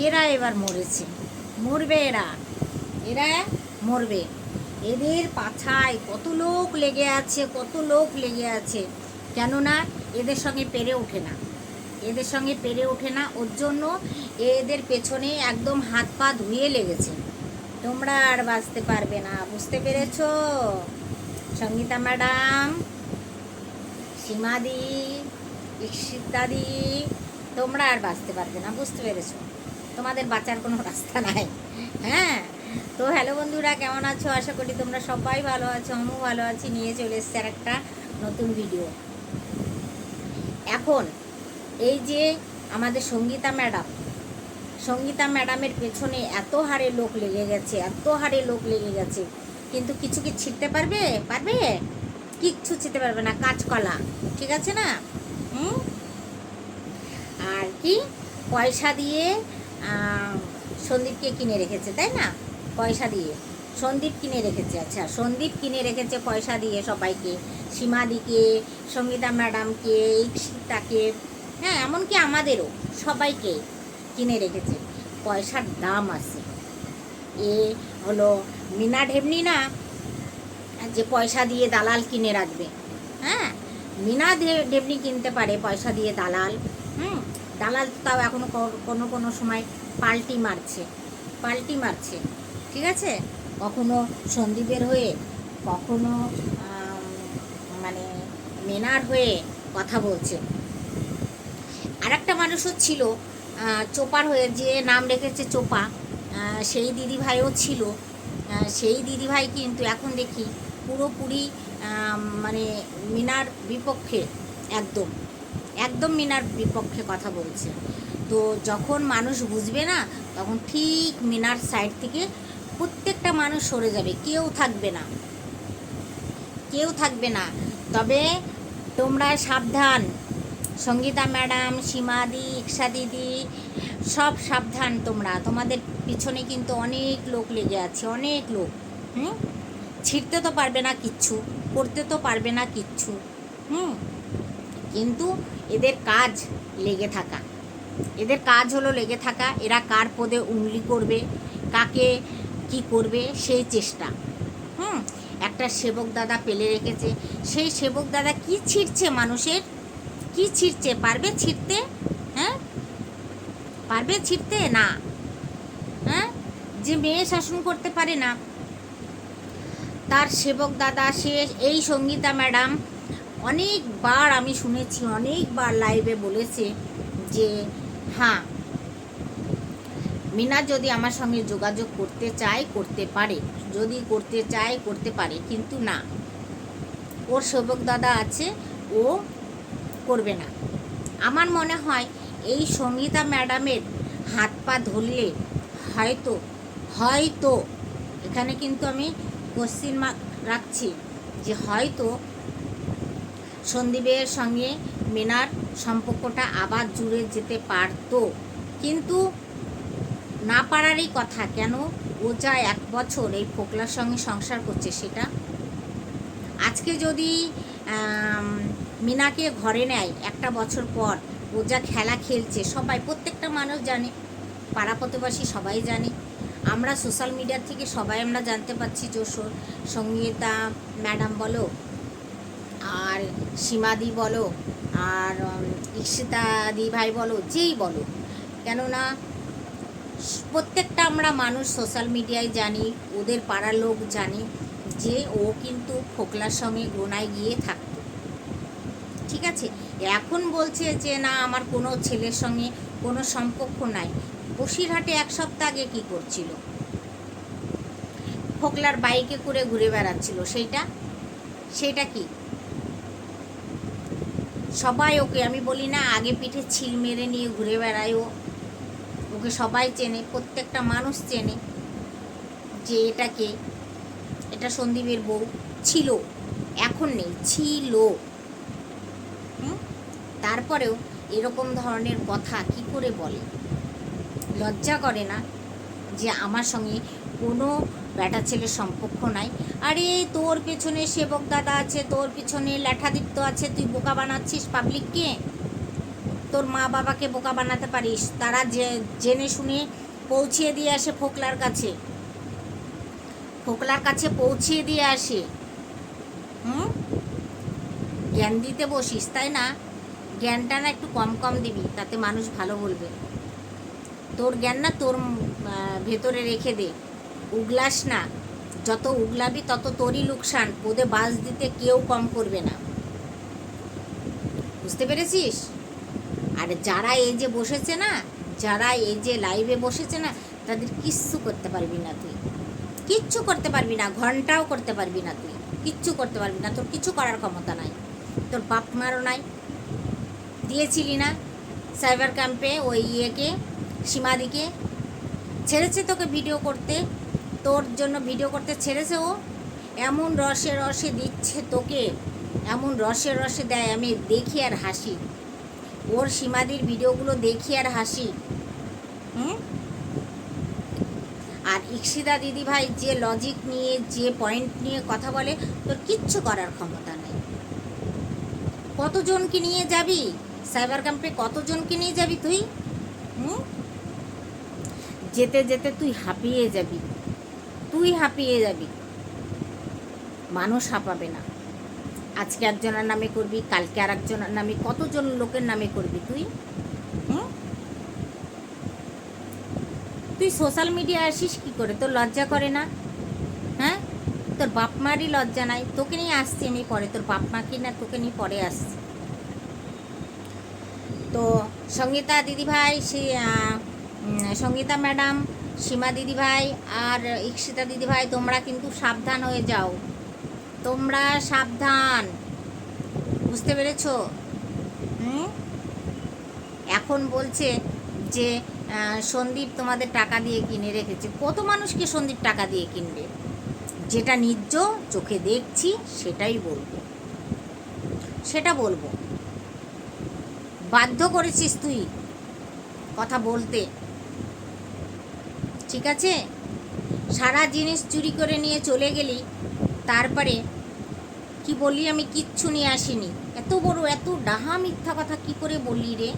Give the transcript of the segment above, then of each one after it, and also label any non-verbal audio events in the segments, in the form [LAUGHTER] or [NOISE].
এরা এবার মরেছে। মরবে এরা। এরা মরবে। এদের পাছায় কত লোক লেগে আছে, কত লোক লেগে আছে। কেননা এদের সঙ্গে পেরে ওঠে না। এদের সঙ্গে পেরে ওঠে না। ওর জন্য এদের পেছনে একদম হাত পা ধুয়ে লেগেছে। তোমরা আর বাঁচতে পারবে না। বুঝতে পেরেছ? সঙ্গীতা ম্যাডাম, সীমাদি ইক্ষিতাদি তোমরা আর বাঁচতে পারবে না। বুঝতে পেরেছ? তোমাদের বাঁচার কোনো রাস্তা নাই। হ্যাঁ? তো হ্যালো বন্ধুরা, কেমন আছো? আশা করি তোমরা সবাই ভালো আছো, আমিও ভালো আছি। নিয়ে চলে এসছে আর একটা নতুন ভিডিও এখন এই যে আমাদের সঙ্গীতা ম্যাডাম, সঙ্গীতা ম্যাডামের পেছনে এত হারে লোক লেগে গেছে, এত হারে লোক লেগে গেছে। কিন্তু কিছু কি ছিটতে পারবে? পারবে? কিচ্ছু ছিটতে পারবে না, কাঁচকলা, ঠিক আছে না? হুম? আর কি? পয়সা দিয়ে সন্দীপকে কিনে রেখেছে, তাই না? পয়সা দিয়ে। সন্দীপ কিনে রেখেছে আচ্ছা সন্দীপ কিনে রেখেছে পয়সা দিয়ে সবাইকে। সীমাদিকে, সঙ্গীতা ম্যাডামকে ইক্ষিতাকে হ্যাঁ এমনকি আমাদেরও, সবাইকে কিনে রেখেছে। পয়সার দাম আছে। এ হলো মিনা ঢেমনি না? যে পয়সা দিয়ে দালাল কিনে রাখবে। হ্যাঁ মিনা ঢেমনি কিনতে পারে পয়সা দিয়ে দালাল। হুম দালাল তাও এখনও কোনো কোনো সময় পাল্টি মারছে পাল্টি মারছে, ঠিক আছে? কখনো সন্দীপের হয়ে, কখনো মানে মেনার হয়ে কথা বলছে। আর একটা মানুষও ছিল চোপার হয়ে যে নাম রেখেছে চোপা সেই দিদিভাইও ছিল। সেই দিদিভাই কিন্তু এখন দেখি পুরোপুরি মানে মিনার বিপক্ষে একদম। একদম মিনার বিপক্ষে কথা বলছে। তো যখন মানুষ বুঝবে না, তখন ঠিক মিনার সাইড থেকে প্রত্যেকটা মানুষ সরে যাবে। কেউ থাকবে না। কেউ থাকবে না। তবে তোমরা সাবধান। সঙ্গীতা ম্যাডাম সীমাদি ইক্সা দিদি, সব সাবধান তোমরা। তোমাদের পিছনে কিন্তু অনেক লোক লেগে আছে, অনেক লোক। হুম? ছিঁড়তে তো পারবে না কিচ্ছু করতে তো পারবে না কিচ্ছু। হুম? কিন্তু এদের কাজ লেগে থাকা। এদের কাজ হলো লেগে থাকা, এরা কার পদে উংলি করবে, কাকে কি করবে, সেই চেষ্টা। হুম, একটা সেবক দাদা পেলে রেখেছে। সেই সেবক দাদা কি ছিঁড়ছে মানুষের? কি ছিঁড়ছে? পারবে ছিঁড়তে? হ্যাঁ? পারবে ছিঁড়তে? না। হ্যাঁ? যে মেয়ে শাসন করতে পারে না। তার সেবক দাদা, সে, এই সঙ্গীতা ম্যাডাম অনেকবার আমি শুনেছি, অনেকবার লাইভে বলেছে যে হ্যাঁ মিনা যদি আমার সঙ্গে যোগাযোগ করতে চায়, করতে পারে। যদি করতে চায়, করতে পারে। কিন্তু না, ওর সেবক দাদা আছে, ও করবে না। আমার মনে হয় এই সঙ্গীতা ম্যাডামের হাত পা ধরলে হয়তো হয়তো, এখানে কিন্তু আমি কোশ্চিন মার্ক রাখছি যে হয়তো সন্দীপের সঙ্গে মেনার সম্পর্কটা আবার জুড়ে যেতে পারতো। কিন্তু না পারারই কথা, কেন ও যা এক বছর এই ফোকলার সঙ্গে সংসার করছে সেটা? আজকে যদি মিনাকে ঘরে নেয় একটা বছর পর, ও যা খেলা খেলছে, সবাই, প্রত্যেকটা মানুষ জানে, পাড়া প্রতিবাসী সবাই জানে। আমরা সোশ্যাল মিডিয়া থেকে সবাই আমরা জানতে পারছি যে সঙ্গীতা ম্যাডাম বলো সীমাদি বলো আর উম, ভাই বলো যেই বলো। কেননা প্রত্যেকটা আমরা মানুষ সোশ্যাল মিডিয়ায় জানি ওদের পাড়ার লোক জানি যে ও কিন্তু ফোকলার সঙ্গে গোনায় গিয়ে থাকতো। ঠিক আছে? এখন বলছে যে না আমার কোনো ছেলের সঙ্গে কোনো সম্পর্ক নাই। বসিরহাটে এক সপ্তাহ আগে কী করছিল? ফোকলার বাইকে করে ঘুরে বেড়াচ্ছিল সেইটা? সেটা কি? সবাই ওকে, আমি বলি না, আগে পিঠে ছিল মেরে নিয়ে ঘুরে বেড়ায় ও। ওকে সবাই চেনে, প্রত্যেকটা মানুষ চেনে যে এটাকে এটা সন্দীপের বউ। ছিল, এখন নেই, ছিল? তারপরেও এরকম ধরনের কথা কি করে বলে? লজ্জা করে না যে আমার সঙ্গে কোনো বেটা ছেলের সম্পর্ক নাই। আরে, তোর পেছনে সেবক দাদা আছে, তোর পিছনে ল্যাঠাদিত্য আছে, তুই বোকা বানাচ্ছিস পাবলিককে তোর মা বাবাকে বোকা বানাতে পারিস। তারা যে, জেনে শুনে পৌঁছিয়ে দিয়ে আসে ফোকলার কাছে। ফোকলার কাছে পৌঁছিয়ে দিয়ে আসে। হুম? জ্ঞান দিতে বসিস, তাই না? জ্ঞানটা না একটু কম কম দিবি, তাতে মানুষ ভালো বলবে। তোর জ্ঞান না তোর ভেতরে রেখে দে। উগলাস না। যত উগলাবি, তত তোরই লোকসান। পদে বাস দিতে কেউ কম করবে না। বুঝতে পেরেছিস? আর যারা এই যে বসেছে না, যারা এই যে লাইভে বসেছে না, তাদের কিচ্ছু করতে পারবি না তুই। কিচ্ছু করতে পারবি না, ঘন্টাও করতে পারবি না তুই। কিচ্ছু করতে পারবি না, তোর কিছু করার ক্ষমতা নাই। তোর বাপ মারও নাই। দিয়েছিলি না সাইবার ক্যাম্পে ওই ইয়েকে, সীমাদিকে। ছেড়েছে তোকে ভিডিও করতে। তোর জন্য ভিডিও করতে ছেড়েছে ও? এমন রসে রসে দিচ্ছে তোকে। এমন রসে রসে দেয়, আমি দেখি আর হাসি। ওর সীমাদির ভিডিওগুলো দেখি আর হাসি। হুম? আর ইক্সিদা দিদি ভাই যে লজিক নিয়ে, যে পয়েন্ট নিয়ে কথা বলে, তোর কিচ্ছু করার ক্ষমতা নেই। কতজনকে নিয়ে যাবি? সাইবার ক্যাম্পে কতজনকে নিয়ে যাবি তুই? হুম? যেতে যেতে তুই হাঁপিয়ে যাবি। তুই হাঁপিয়ে যাবি। মানুষ হাঁপাবে না। আজকে একজনের নামে করবি, কালকে আর একজনের নামে, কতজন লোকের নামে করবি তুই? তুই সোশ্যাল মিডিয়া আসিস কি করে? তোর লজ্জা করে না? হ্যাঁ? তোর বাপ মারই লজ্জা নাই। তোকে নিয়ে আসছি আমি পরে। তোর বাপ মা কি না তোকে নিয়ে পরে আসছি। তো সঙ্গীতা দিদিভাই, সে সঙ্গীতা ম্যাডাম সীমা দিদিভাই আর ইক্ষিতা দিদিভাই, তোমরা কিন্তু সাবধান হয়ে যাও। তোমরা সাবধান। বুঝতে পেরেছ? হুম? এখন বলছে যে সন্দীপ তোমাদের টাকা দিয়ে কিনে রেখেছে। কত মানুষকে সন্দীপ টাকা দিয়ে কিনবে? যেটা নিজ চোখে দেখছি, সেটাই বলব। সেটা বলব। বাধ্য করেছিস তুই কথা বলতে। ঠিক আছে? সারা জিনিস চুরি করে নিয়ে চলে গেলি, তারপরে কি বলি আমি কিচ্ছু নিয়ে আসিনি। এত বড়, এত ডাহা মিথ্যা কথা কি করে বললি রে?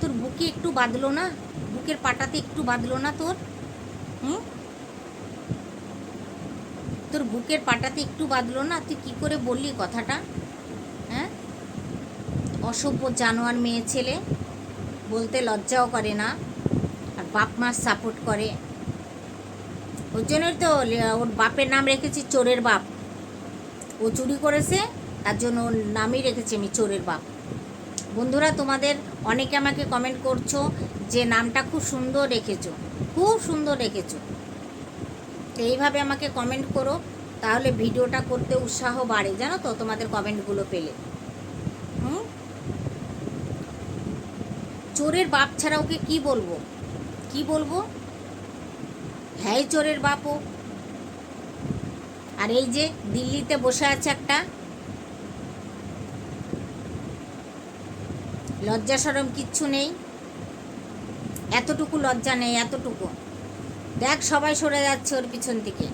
তোর বুকে একটু বাঁধলো না? বুকের পাটাতে একটু বাঁধলো না তোর? হুম? তোর বুকের পাটাতে একটু বাঁধলো না? তুই কি করে বললি কথাটা? হ্যাঁ? অসভ্য জানোয়ার মেয়ে ছেলে, বলতে লজ্জাও করে না। বাপ মা সাপোর্ট করে। ওর জন্যই তো, ওর বাপের নাম রেখেছি চোরের বাপ। ও চুরি করেছে, তার জন্য ওর নামই রেখেছি আমি চোরের বাপ। বন্ধুরা, তোমাদের অনেকে আমাকে কমেন্ট করছ যে নামটা খুব সুন্দর রেখেছো, খুব সুন্দর রেখেছো। তো এইভাবে আমাকে কমেন্ট করো, তাহলে ভিডিওটা করতে উৎসাহ বাড়ে, জানো তো, তোমাদের কমেন্টগুলো পেলে। হুম? চোরের বাপ ছাড়া ওকে কি বলব? কি বলব? হ্যাঁ চোরের বাপও। আর এই যে দিল্লিতে বসে আছে একটা লজ্জা সরম কিচ্ছু নেই। এতটুকু লজ্জা নেই, এতটুকু। দেখ, সবাই সরে যাচ্ছে ওর পিছন থেকে।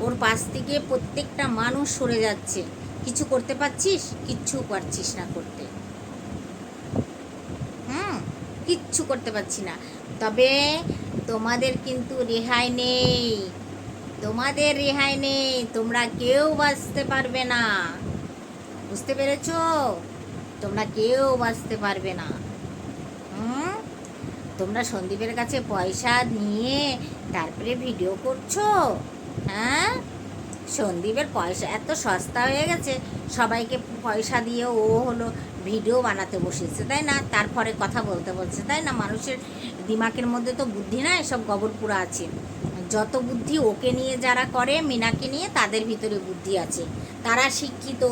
ওর পাশ থেকে প্রত্যেকটা মানুষ সরে যাচ্ছে। কিছু করতে পারছিস? কিচ্ছু পারছিস না করতে। হুম, কিচ্ছু করতে পারছি না। তবে তোমাদের কিন্তু রেহাই নেই। তোমাদের রেহাই নেই, তোমরা কেউ বাঁচতে পারবে না। বুঝতে পেরেছ? তোমরা কেউ বাঁচতে পারবে না। হুম? তোমরা সন্দীপের কাছে পয়সা নিয়ে তারপরে ভিডিও করছ? হ্যাঁ? সন্দীপের পয়সা এত সস্তা হয়ে গেছে, সবাইকে পয়সা দিয়ে ও হলো ভিডিও বানাতে বসেছে, তাই না? তারপরে কথা বলতে বলছে, তাই না? মানুষের দিমাগের মধ্যে তো বুদ্ধি না, এসব গবরপুরা আছে। যত বুদ্ধি ওকে নিয়ে যারা করে, মিনাকে নিয়ে, তাদের ভিতরে বুদ্ধি আছে। তারা শিক্ষিত।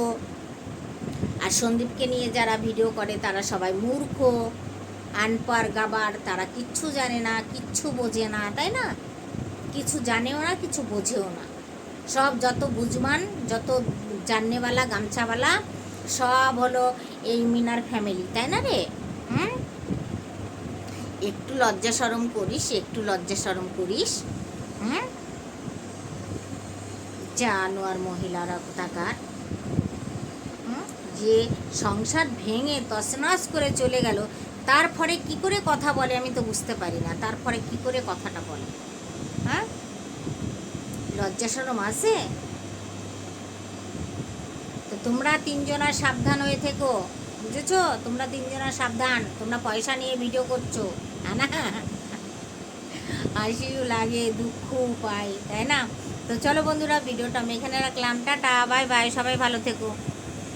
আর সন্দীপকে নিয়ে যারা ভিডিও করে, তারা সবাই মূর্খ আনপার গাবার, তারা কিচ্ছু জানে না, কিচ্ছু বোঝে না, তাই না? কিছু জানেও না, কিছু বোঝেও না। সব যত বুঝমান, যত জাননেওয়ালা, গামছাওয়ালা, সব হলো এই মিনার ফ্যামিলি তাই না রে? হুম? একটু লজ্জা সরম করিস, একটু লজ্জা সরম করিস। হুম জানোয়ার মহিলারা কোথাকার যে সংসার ভেঙে তছনছ করে চলে গেল তারপরে কি করে কথা বলে আমি তো বুঝতে পারি না। তারপরে কি করে কথাটা বলে? হ্যাঁ? লজ্জা সরম আছে? তো তোমরা তিনজনা সাবধান হয়ে থেকো, বুঝেছ? তোমরা তিনজনা সাবধান, তোমরা পয়সা নিয়ে ভিডিও করছ। হ্যাঁ [LAUGHS] না হাসিও লাগে দুঃখ পাই, তাই না? তো চলো বন্ধুরা, ভিডিওটা আমি এখানে রাখলাম। টাটা বাই বাই সবাই ভালো থেকো।